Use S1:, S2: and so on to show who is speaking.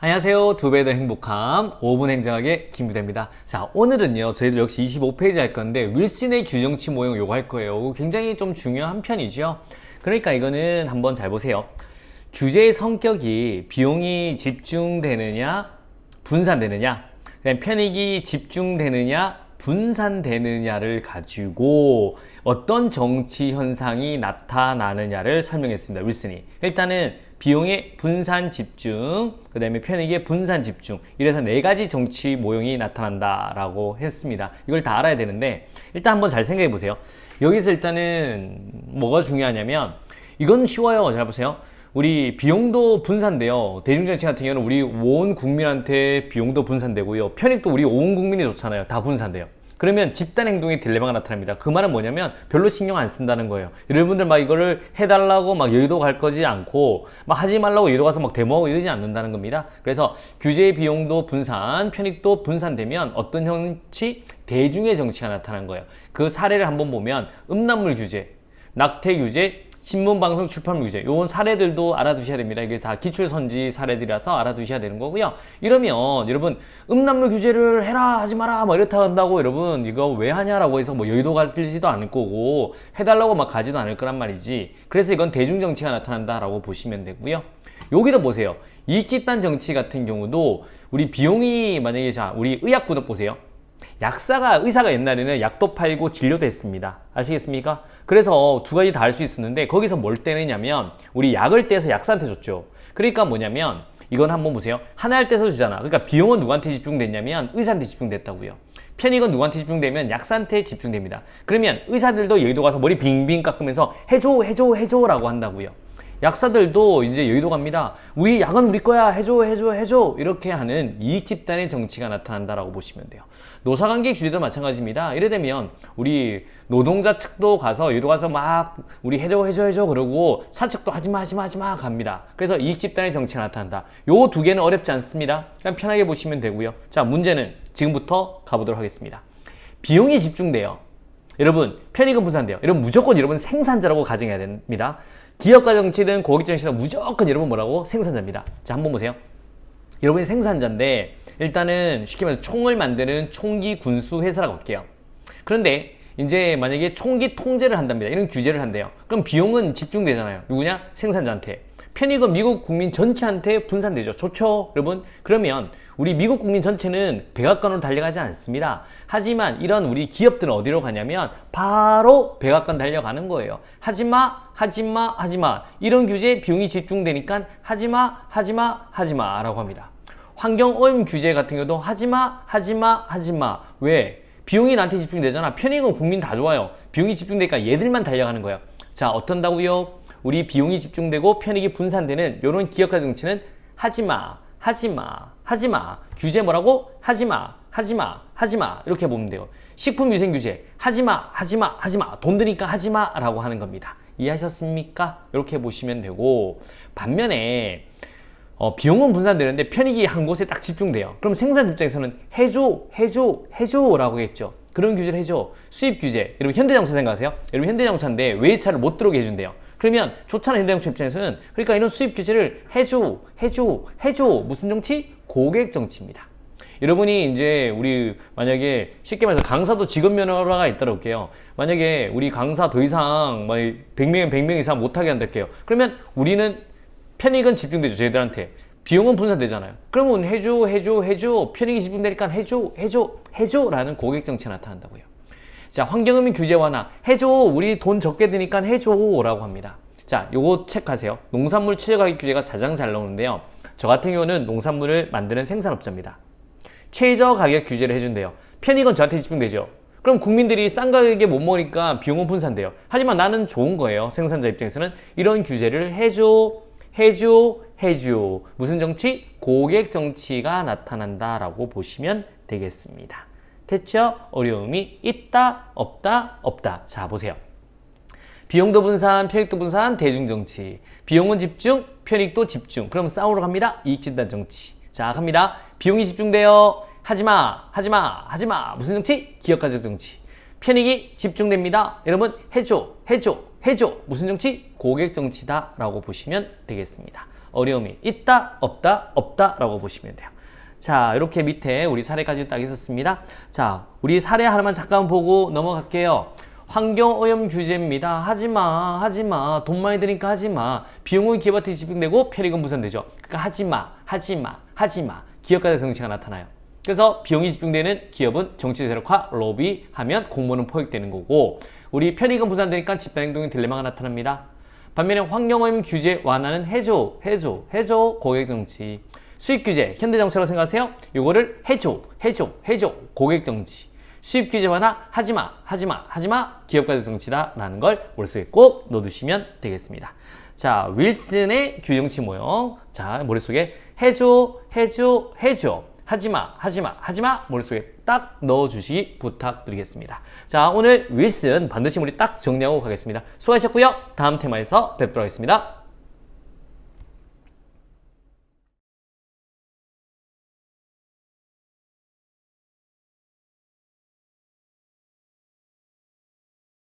S1: 안녕하세요. 두 배 더 행복함 5분 행정학의 김부대입니다. 자, 오늘은요. 저희들 역시 25페이지 할 건데 윌슨의 규정치 모형 요거 할 거예요. 굉장히 좀 중요한 편이죠. 그러니까 이거는 한번 잘 보세요. 규제의 성격이 비용이 집중되느냐 분산되느냐 그다음 편익이 집중되느냐 분산되느냐를 가지고 어떤 정치 현상이 나타나느냐를 설명했습니다. 윌슨이 일단은 비용의 분산 집중, 그 다음에 편익의 분산 집중 이래서 네 가지 정치 모형이 나타난다라고 했습니다. 이걸 다 알아야 되는데 일단 한번 잘 생각해 보세요. 여기서 일단은 뭐가 중요하냐면 이건 쉬워요. 잘 보세요. 우리 비용도 분산돼요. 대중정치 같은 경우는 우리 온 국민한테 비용도 분산되고요. 편익도 우리 온 국민이 좋잖아요. 다 분산돼요. 그러면 집단 행동의 딜레마가 나타납니다. 그 말은 뭐냐면 별로 신경 안 쓴다는 거예요. 여러분들 막 이거를 해달라고 막 여의도 갈 거지 않고 막 하지 말라고 여의도 가서 막 데모하고 이러지 않는다는 겁니다. 그래서 규제 비용도 분산, 편익도 분산되면 어떤 정치? 대중의 정치가 나타난 거예요. 그 사례를 한번 보면 음란물 규제, 낙태 규제, 신문, 방송, 출판물 규제. 요런 사례들도 알아두셔야 됩니다. 이게 다 기출선지 사례들이라서 알아두셔야 되는 거고요. 이러면 여러분 음란물 규제를 해라 하지 마라 뭐 이렇다 한다고 여러분 이거 왜 하냐라고 해서 뭐 여의도 갈지도 않을 거고 해달라고 막 가지도 않을 거란 말이지. 그래서 이건 대중정치가 나타난다라고 보시면 되고요. 여기도 보세요. 이익집단 정치 같은 경우도 우리 비용이 만약에 자 우리 의약부도 보세요. 약사가 의사가 옛날에는 약도 팔고 진료도 했습니다. 아시겠습니까? 그래서 두 가지 다 할 수 있었는데 거기서 뭘 떼느냐면 우리 약을 떼서 약사한테 줬죠. 그러니까 뭐냐면 이건 한번 보세요. 하나를 떼서 주잖아. 그러니까 비용은 누구한테 집중됐냐면 의사한테 집중됐다고요. 편익은 누구한테 집중되면 약사한테 집중됩니다. 그러면 의사들도 여의도 가서 머리 빙빙 깎으면서 해줘 해줘 해줘라고 한다고요. 약사들도 이제 여의도 갑니다. 우리 약은 우리 거야. 해줘, 해줘, 해줘. 이렇게 하는 이익 집단의 정치가 나타난다라고 보시면 돼요. 노사관계 규제도 마찬가지입니다. 이래 되면 우리 노동자 측도 가서 여의도 가서 막 우리 해줘, 해줘, 해줘 그러고 사측도 하지마, 하지마, 하지마 갑니다. 그래서 이익 집단의 정치가 나타난다. 요 두 개는 어렵지 않습니다. 그냥 편하게 보시면 되고요. 자, 문제는 지금부터 가보도록 하겠습니다. 비용이 집중돼요. 여러분, 편익은 분산돼요. 여러분, 무조건 여러분 생산자라고 가정해야 됩니다. 기업가 정치든 고객 정치든 무조건 여러분 뭐라고? 생산자입니다. 자, 한번 보세요. 여러분이 생산자인데 일단은 쉽게 말해서 총을 만드는 총기 군수 회사라고 할게요. 그런데 이제 만약에 총기 통제를 한답니다. 이런 규제를 한대요. 그럼 비용은 집중되잖아요. 누구냐? 생산자한테. 편익은 미국 국민 전체한테 분산되죠. 좋죠, 여러분? 그러면 우리 미국 국민 전체는 백악관으로 달려가지 않습니다. 하지만 이런 우리 기업들은 어디로 가냐면 바로 백악관 달려가는 거예요. 하지마, 하지마, 하지마. 이런 규제 비용이 집중되니까 하지마, 하지마, 하지마 라고 합니다. 환경 오염 규제 같은 경우도 하지마, 하지마, 하지마. 왜? 비용이 나한테 집중되잖아. 편익은 국민 다 좋아요. 비용이 집중되니까 얘들만 달려가는 거예요. 자, 어떤다고요? 우리 비용이 집중되고 편익이 분산되는 이런 기업가 정치는 하지마, 하지마, 하지마. 규제 뭐라고? 하지마, 하지마, 하지마. 이렇게 보면 돼요. 식품위생 규제 하지마, 하지마, 하지마. 돈 드니까 하지마 라고 하는 겁니다. 이해하셨습니까? 이렇게 보시면 되고 반면에 어, 비용은 분산되는데 편익이 한 곳에 딱 집중돼요. 그럼 생산 입장에서는 해줘, 해줘, 해줘라고 했죠. 그런 규제를 해줘. 수입 규제. 여러분 현대자동차 생각하세요. 여러분 현대자동차인데 외차를 못 들어오게 해준대요. 그러면 좋잖아 현대자동차 입장에서는. 그러니까 이런 수입 규제를 해줘, 해줘, 해줘. 무슨 정치? 고객 정치입니다. 여러분이 이제 우리 만약에 쉽게 말해서 강사도 직업 면허가 있다고 할게요. 만약에 우리 강사 더 이상 뭐 100명, 100명 이상 못하게 한다 할게요 그러면 우리는 편익은 집중되죠, 저희들한테. 비용은 분산되잖아요. 그러면 해줘, 해줘, 해줘. 편익이 집중되니까 해줘, 해줘, 해줘. 라는 고객 정치가 나타난다고요. 자, 환경음인 규제 완화. 해줘. 우리 돈 적게 드니까 해줘. 라고 합니다. 자, 요거 체크하세요. 농산물 최저가격 규제가 가장 잘 나오는데요. 저 같은 경우는 농산물을 만드는 생산업자입니다. 최저 가격 규제를 해준대요. 편익은 저한테 집중되죠. 그럼 국민들이 싼 가격에 못 먹으니까 비용은 분산돼요. 하지만 나는 좋은 거예요. 생산자 입장에서는 이런 규제를 해줘, 해줘, 해줘. 무슨 정치? 고객 정치가 나타난다라고 보시면 되겠습니다. 됐죠? 어려움이 있다, 없다, 없다. 자, 보세요. 비용도 분산, 편익도 분산, 대중정치. 비용은 집중, 편익도 집중. 그럼 싸우러 갑니다. 이익진단 정치. 자, 갑니다. 비용이 집중돼요. 하지마, 하지마, 하지마. 무슨 정치? 기업가적 정치. 편익이 집중됩니다. 여러분, 해줘, 해줘, 해줘. 무슨 정치? 고객 정치다 라고 보시면 되겠습니다. 어려움이 있다, 없다, 없다 라고 보시면 돼요. 자, 이렇게 밑에 우리 사례까지 딱 있었습니다. 자, 우리 사례 하나만 잠깐 보고 넘어갈게요. 환경오염 규제입니다. 하지마, 하지마. 돈 많이 드니까 하지마. 비용은 기업한테 집중되고 편익은 무산되죠. 그러니까 하지마, 하지마, 하지마. 기업가적 정치가 나타나요. 그래서 비용이 집중되는 기업은 정치 세력화, 로비하면 공무원은 포획되는 거고 우리 편익은 부산되니까 집단 행동의 딜레마가 나타납니다. 반면에 환경오염 규제 완화는 해줘, 해줘, 해줘 고객 정치. 수입 규제 현대 정치라고 생각하세요? 요거를 해줘, 해줘, 해줘 고객 정치. 수입 규제 완화 하지마, 하지마, 하지마 기업가적 정치다라는 걸 머릿속에 꼭 넣어두시면 되겠습니다. 자, 윌슨의 규정치 모형. 자, 머릿속에 해줘, 해줘, 해줘. 하지마, 하지마, 하지마 머릿속에 딱 넣어주시기 부탁드리겠습니다. 자, 오늘 윌슨 반드시 우리 딱 정리하고 가겠습니다. 수고하셨고요. 다음 테마에서 뵙도록 하겠습니다.